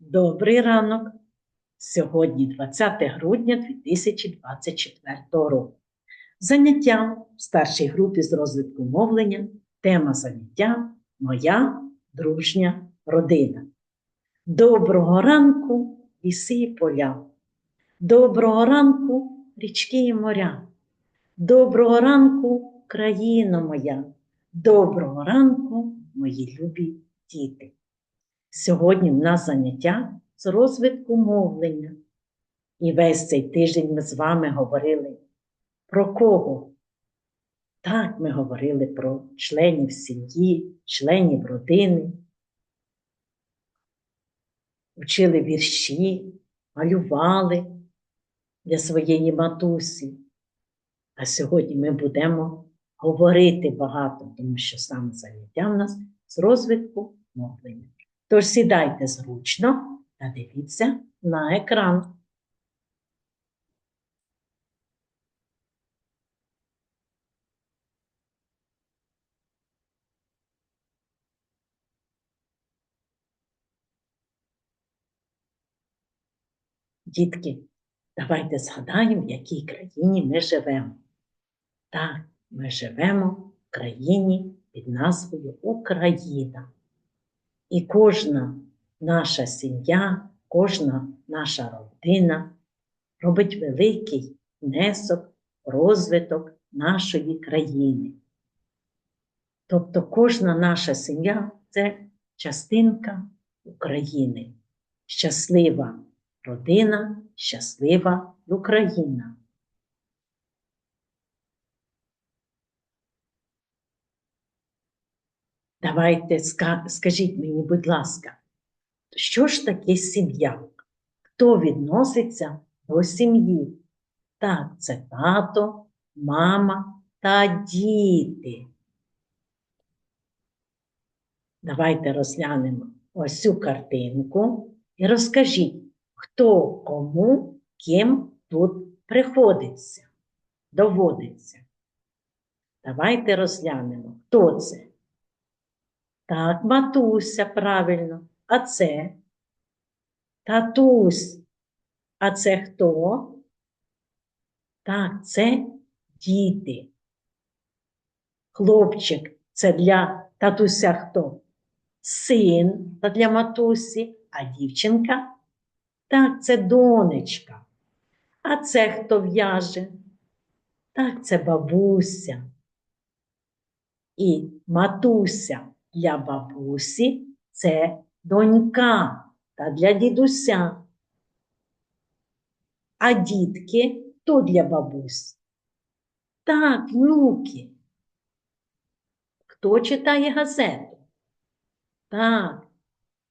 Добрий ранок! Сьогодні 20 грудня 2024 року. Заняття в старшій групі з розвитку мовлення. Тема заняття Моя дружня родина. Доброго ранку, ліси і поля. Доброго ранку, річки і моря. Доброго ранку, країна моя. Доброго ранку, мої любі діти. Сьогодні в нас заняття з розвитку мовлення. І весь цей тиждень ми з вами говорили про кого? Так, ми говорили про членів сім'ї, членів родини, вчили вірші, малювали для своєї матусі. А сьогодні ми будемо говорити багато, тому що саме заняття в нас з розвитку мовлення. Тож сідайте зручно та дивіться на екран. Дітки, давайте згадаємо, в якій країні ми живемо. Так, ми живемо в країні під назвою Україна. І кожна наша сім'я, кожна наша родина робить великий внесок розвиток нашої країни. Тобто кожна наша сім'я це частинка України. Щаслива родина, щаслива Україна. Давайте скажіть мені, будь ласка, що ж таке сім'я? Хто відноситься до сім'ї? Так, це тато, мама та діти. Давайте розглянемо ось цю картинку і розкажіть, хто кому ким тут приходиться, доводиться. Давайте розглянемо, хто це. Так, матуся, правильно. А це? Татусь. А це хто? Так, це діти. Хлопчик це для татуся хто? Син та для матусі, а дівчинка? Так, це донечка. А це хто в'яже? Так, це бабуся. І матуся для бабусі це донька та для дідуся. А дітки то для бабусь. Так, внуки. Хто читає газету? Так,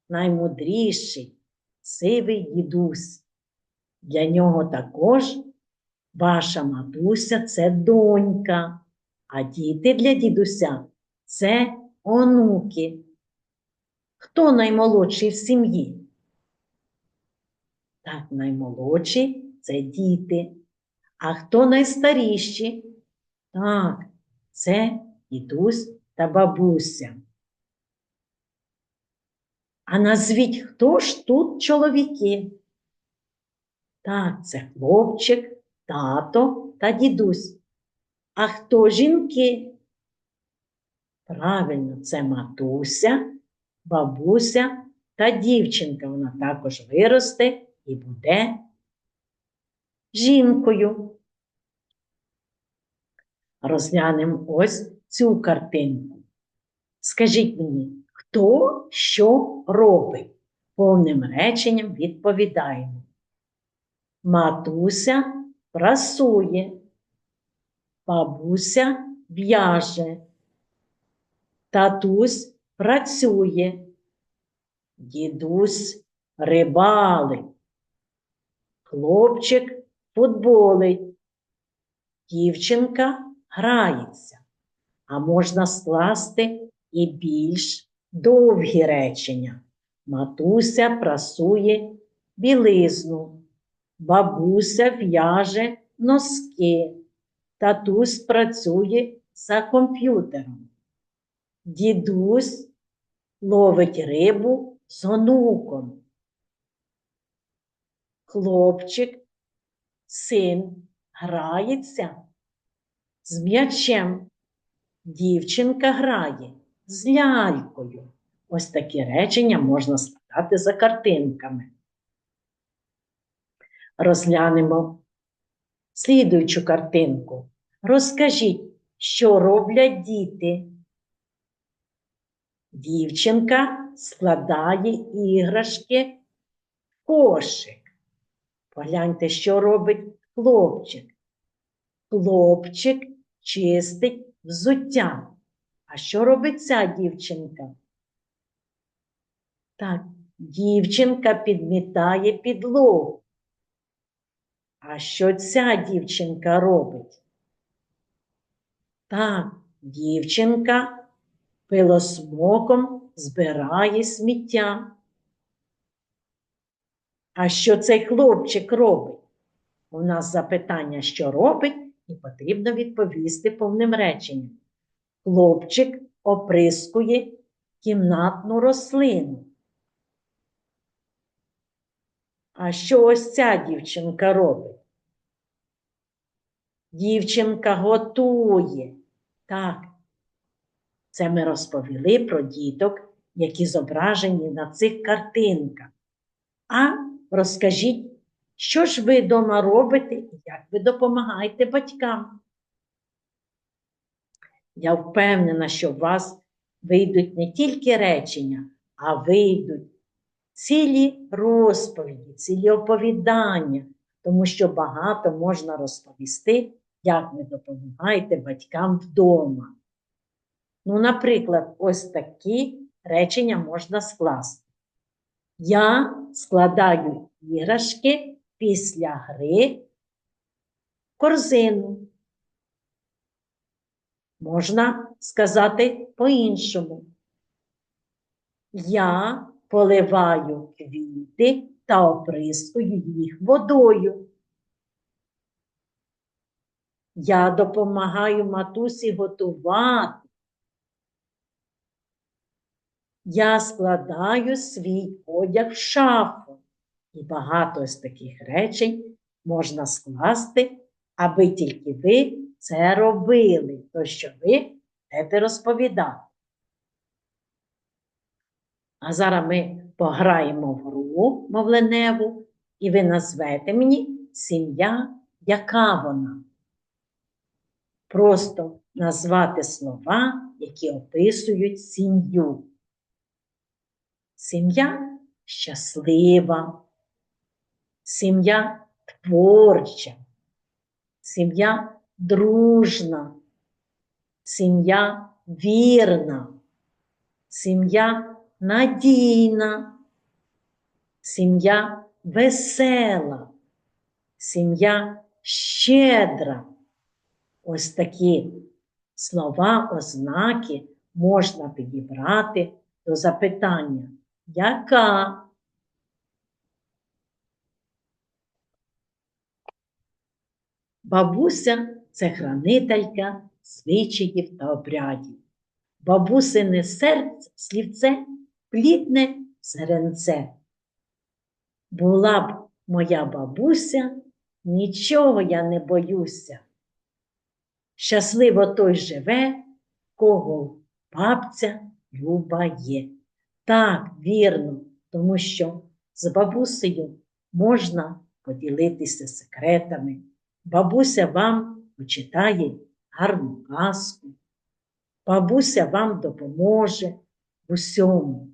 наймудріший, сивий дідусь. Для нього також ваша матуся це донька, а діти для дідуся це онуки. Хто наймолодший в сім'ї? Так, наймолодші це діти. А хто найстаріші? Так, це дідусь та бабуся. А назвіть, хто ж тут чоловіки? Так, це хлопчик, тато та дідусь. А хто жінки? Правильно, це матуся, бабуся та дівчинка. Вона також виросте і буде жінкою. Розглянемо ось цю картинку. Скажіть мені, хто що робить? Повним реченням відповідаємо. Матуся прасує, бабуся в'яже. Татусь працює, дідусь рибалить, хлопчик футболить, дівчинка грається, а можна скласти і більш довгі речення. Матуся прасує білизну, бабуся в'яже носки, татусь працює за комп'ютером. Дідусь ловить рибу з онуком. хлопчик, син грається з м'ячем. Дівчинка грає з лялькою. Ось такі речення можна складати за картинками. Розглянемо слідуючу картинку. Розкажіть, що роблять діти. Дівчинка складає іграшки в кошик. Погляньте, що робить хлопчик. Хлопчик чистить взуття. А що робить ця дівчинка? Так, дівчинка підмітає підлогу. А що ця дівчинка робить? Так, дівчинка пилосмоком збирає сміття. А що цей хлопчик робить? У нас запитання, що робить, і потрібно відповісти повним реченням. Хлопчик оприскує кімнатну рослину. А що ось ця дівчинка робить? Дівчинка готує. Так, це ми розповіли про діток, які зображені на цих картинках. А розкажіть, що ж ви вдома робите і як ви допомагаєте батькам? Я впевнена, що у вас вийдуть не тільки речення, а вийдуть цілі розповіді, цілі оповідання, тому що багато можна розповісти, як ви допомагаєте батькам вдома. Ну, наприклад, ось такі речення можна скласти. Я складаю іграшки після гри в корзину. Можна сказати по-іншому. Я поливаю квіти та оприскую їх водою. Я допомагаю матусі готувати. Я складаю свій одяг в шафу. І багато з таких речень можна скласти, аби тільки ви це робили, то що ви будете розповідати. А зараз ми пограємо в гру мовленеву, і ви назвете мені сім'я, яка вона. Просто назвати слова, які описують сім'ю. Сім'я щаслива, сім'я творча, сім'я дружна, сім'я вірна, сім'я надійна, сім'я весела, сім'я щедра. Ось такі слова, ознаки можна підібрати до запитання, яка? Бабуся це хранителька звичаїв та обрядів. Бабусине серце, слівце, плідне зеренце. Була б моя бабуся, нічого я не боюся. Щасливо той живе, кого бабця люба є. Так, вірно, тому що з бабусею можна поділитися секретами. Бабуся вам почитає гарну казку. Бабуся вам допоможе в усьому.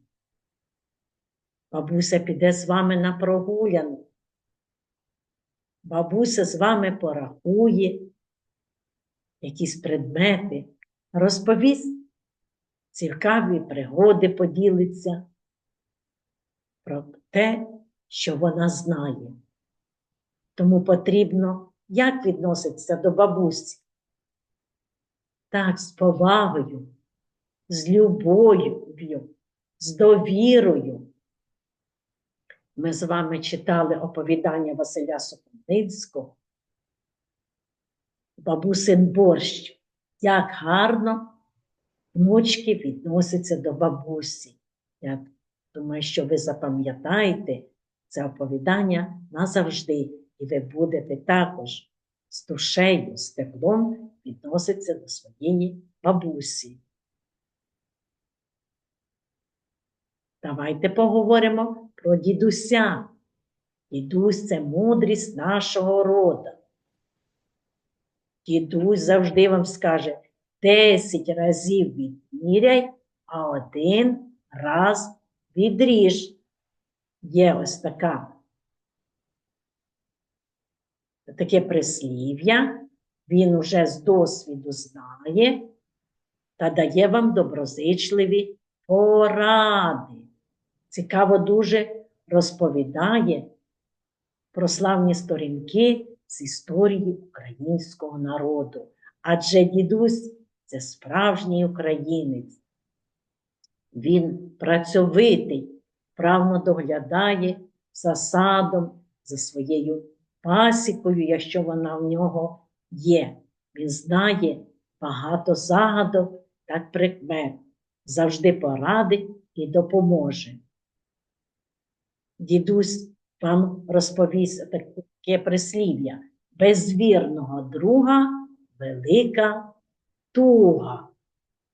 Бабуся піде з вами на прогулянку. Бабуся з вами порахує якісь предмети, розповість цікаві пригоди поділиться про те, що вона знає. Тому потрібно як відноситься до бабусі? Так, з повагою, з любов'ю, з довірою. Ми з вами читали оповідання Василя Сокольницького. Бабусин борщ, як гарно внучки відносяться до бабусі. Я думаю, що ви запам'ятаєте це оповідання назавжди, і ви будете також з душею, з теплом відноситися до своєї бабусі. Давайте поговоримо про дідуся. Дідусь це мудрість нашого рода. Дідусь завжди вам скаже 10 разів відміряй, а один раз відріж. Є ось така таке прислів'я, він уже з досвіду знає та дає вам доброзичливі поради. Цікаво дуже розповідає про славні сторінки з історії українського народу. Адже дідусь це справжній українець. Він працьовитий, правно доглядає за садом, за своєю пасікою, якщо вона в нього є. Він знає багато загадок та прикмет, завжди порадить і допоможе. Дідусь вам розповість таке прислів'я. Без вірного друга велика туга.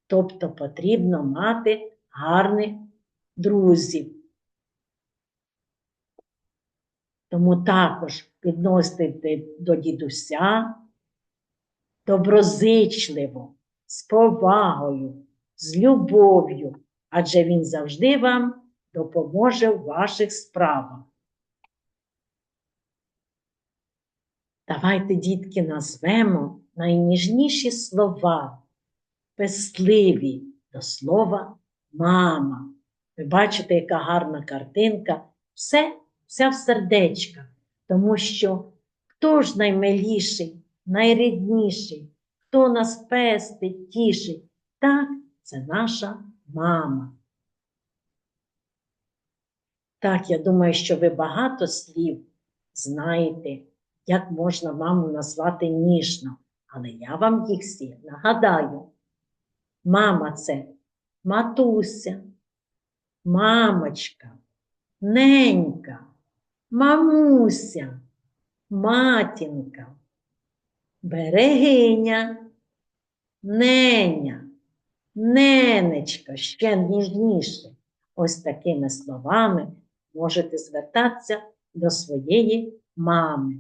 Тобто потрібно мати гарних друзів. Тому також відносити до дідуся доброзичливо, з повагою, з любов'ю, адже він завжди вам допоможе в ваших справах. Давайте, дітки, назвемо найніжніші слова, песливі до слова мама. Ви бачите, яка гарна картинка. Все, вся в сердечках, тому що хто ж наймиліший, найрідніший, хто нас пестить, тішить, так, це наша мама. Так, я думаю, що ви багато слів знаєте, як можна маму назвати ніжно, але я вам їх всі нагадаю. Мама це матуся, мамочка, ненька, мамуся, матінка, берегиня, неня, ненечка, ще ніжніше. Ось такими словами можете звертатися до своєї мами.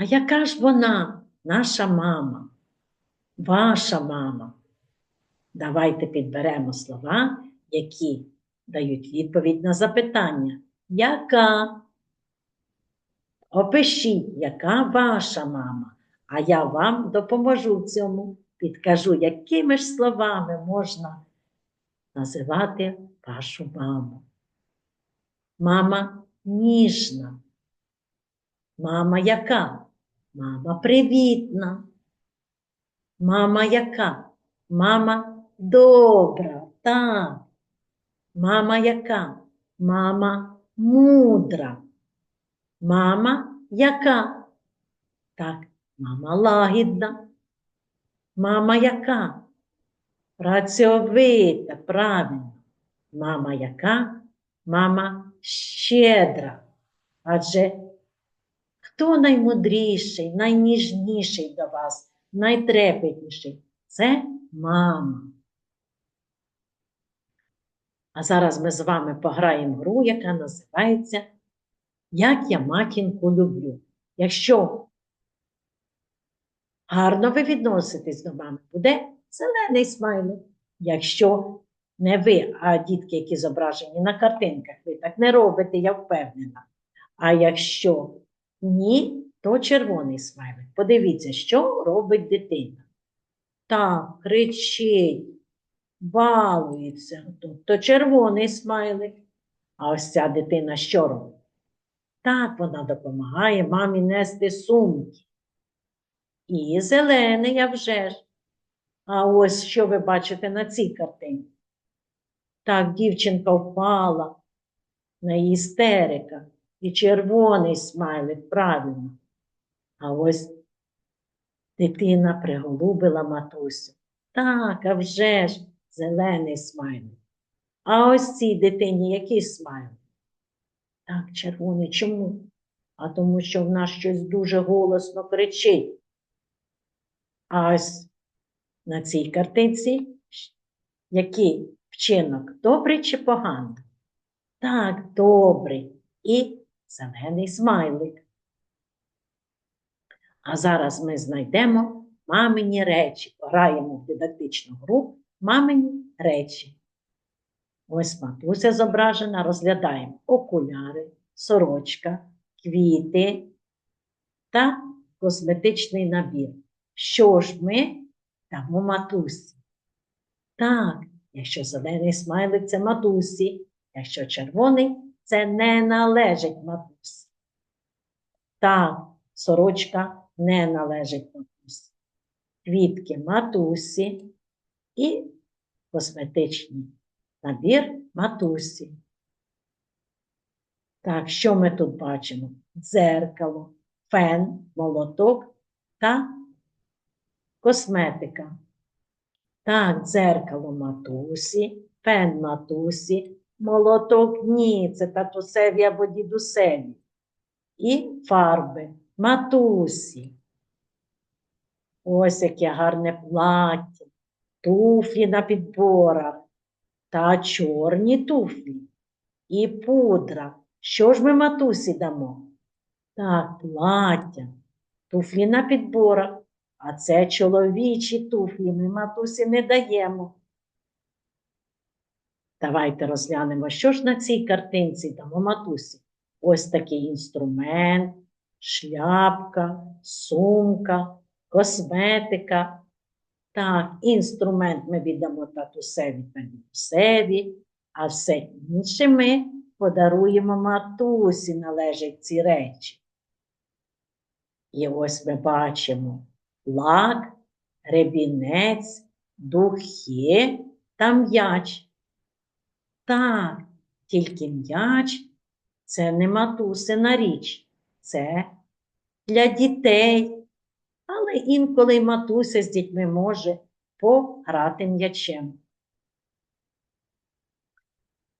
А яка ж вона, наша мама, ваша мама? Давайте підберемо слова, які дають відповідь на запитання. Яка? Опишіть, яка ваша мама, а я вам допоможу цьому, підкажу, якими ж словами можна називати вашу маму. Мама ніжна. Мама яка? Мама привітна. Мама яка? Мама добра, так. Мама яка? Мама мудра. Мама яка? Так, мама лагідна. Мама яка? Працьовита, правильно. Мама яка? Мама щедра. Адже хто наймудріший, найніжніший до вас, найтрепетніший? Це мама. А зараз ми з вами пограємо гру, яка називається Як я матінку люблю. Якщо гарно ви відноситесь до мами, буде зелений смайлик. Якщо не ви, а дітки, які зображені на картинках, ви так не робите, я впевнена. А якщо ні, то червоний смайлик. Подивіться, що робить дитина. Так, кричить, балується, тобто червоний смайлик. А ось ця дитина що робить? Так, вона допомагає мамі нести сумки. І зелений, а вже ж. А ось що ви бачите на цій картині? Так, дівчинка впала на істерика. І червоний смайлик, правильно. А ось дитина приголубила матусю. Так, а вже ж зелений смайлик. А ось цій дитині який смайл? Так, червоний. Чому? А тому, що в нас щось дуже голосно кричить. А ось на цій картинці який вчинок? Добрий чи поганий? Так, добрий. І зелений смайлик. А зараз ми знайдемо мамині речі. Пограємо в дидактичну гру мамині речі. Ось матуся зображена, розглядаємо окуляри, сорочка, квіти та косметичний набір. Що ж ми дамо матусі? Так, якщо зелений смайлик це матусі, якщо червоний це не належить матусі. Так, сорочка не належить матусі. Квітки матусі і косметичний набір матусі. Так, що ми тут бачимо? Дзеркало, фен, молоток та косметика. Так, дзеркало матусі, фен матусі, молоток ні, це татусеві або дідусеві. І фарби матусі. Ось яке гарне плаття, туфлі на підборах та чорні туфлі і пудра. Що ж ми матусі дамо? Так, плаття, туфлі на підборах, а це чоловічі туфлі ми матусі не даємо. Давайте розглянемо, що ж на цій картинці дамо матусі. Ось такий інструмент, шляпка, сумка, косметика. Так, інструмент ми віддамо татусеві та дідусеві, а все інше ми подаруємо матусі, належать ці речі. І ось ми бачимо лак, ребінець, духи та м'яч. Так, тільки м'яч це не матусина річ, це для дітей. Але інколи й матуся з дітьми може пограти м'ячем.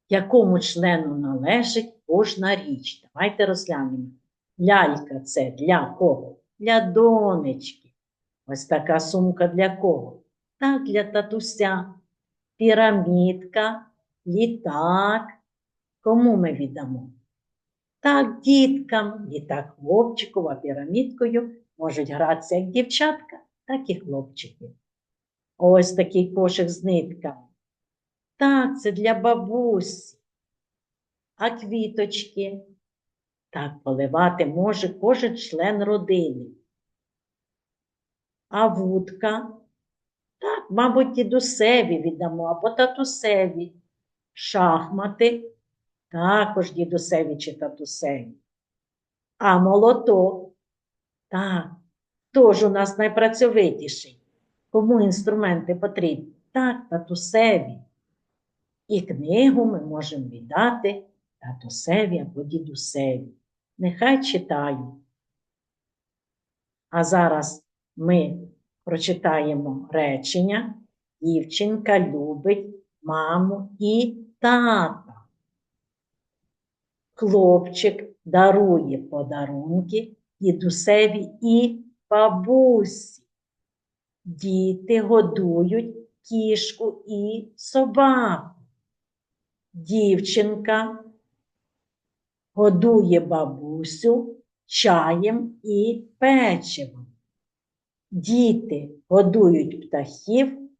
Якому члену належить кожна річ? Давайте розглянемо. Лялька це для кого? Для донечки. Ось така сумка для кого? Так, для татуся. Пірамідка, літак. Кому ми віддамо? Так, діткам, літак хлопчику, а пірамідкою можуть гратися як дівчатка, так і хлопчики. Ось такий кошик з нитками. Так, це для бабусі. А квіточки? Так поливати може кожен член родини. А вудка? Так, мабуть, дідусеві віддамо або татусеві. Шахмати також дідусеві чи татусеві. А молоток? Так, хто ж у нас найпрацьовитіший? Кому інструменти потрібні? Так, татусеві. І книгу ми можемо віддати татусеві або дідусеві. Нехай читають. А зараз ми прочитаємо речення. Дівчинка любить маму і тата. Хлопчик дарує подарунки дідусеві і бабусі. Діти годують кішку і собаку. Дівчинка годує бабусю чаєм і печивом. Діти годують птахів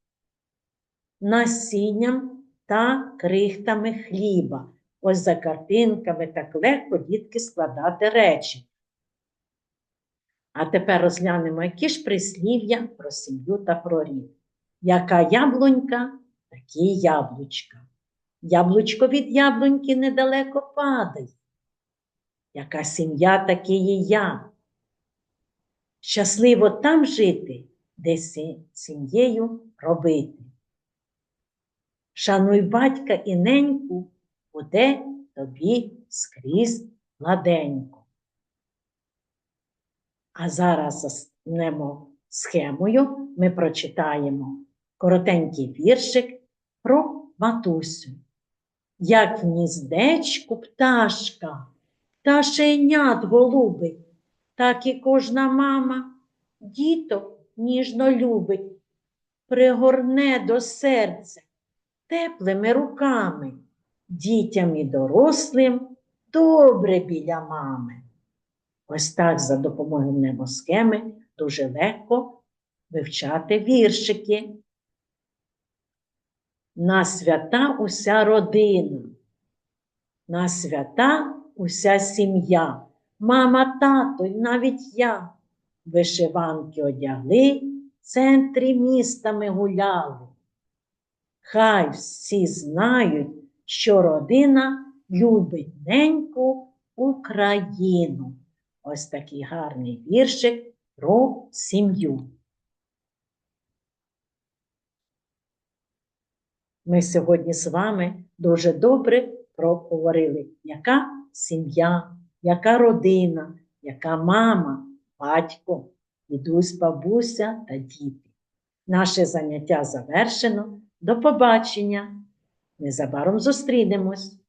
насінням та крихтами хліба. Ось за картинками так легко дітки складати речі. А тепер розглянемо, які ж прислів'я про сім'ю та про рід. Яка яблунька, такі яблучка. Яблучко від яблуньки недалеко падає. Яка сім'я, такі і я. Щасливо там жити, де сім'єю робити. Шануй батька і неньку, буде тобі скрізь гладенько. А зараз заснемо схемою, ми прочитаємо коротенький віршик про матусю. як в гніздечку пташка, пташенят голубить, так і кожна мама діток ніжно любить, пригорне до серця теплими руками, дітям і дорослим добре біля мами. Ось так за допомогою небосхеми дуже легко вивчати віршики. На свята уся родина, на свята уся сім'я, мама, тато і навіть я вишиванки одягли, в центрі міста ми гуляли. Хай всі знають, що родина любить неньку Україну. Ось такий гарний віршик про сім'ю. Ми сьогодні з вами дуже добре проговорили, яка сім'я, яка родина, яка мама, батько, дідусь, бабуся та діти. Наше заняття завершено. До побачення. Незабаром зустрінемось.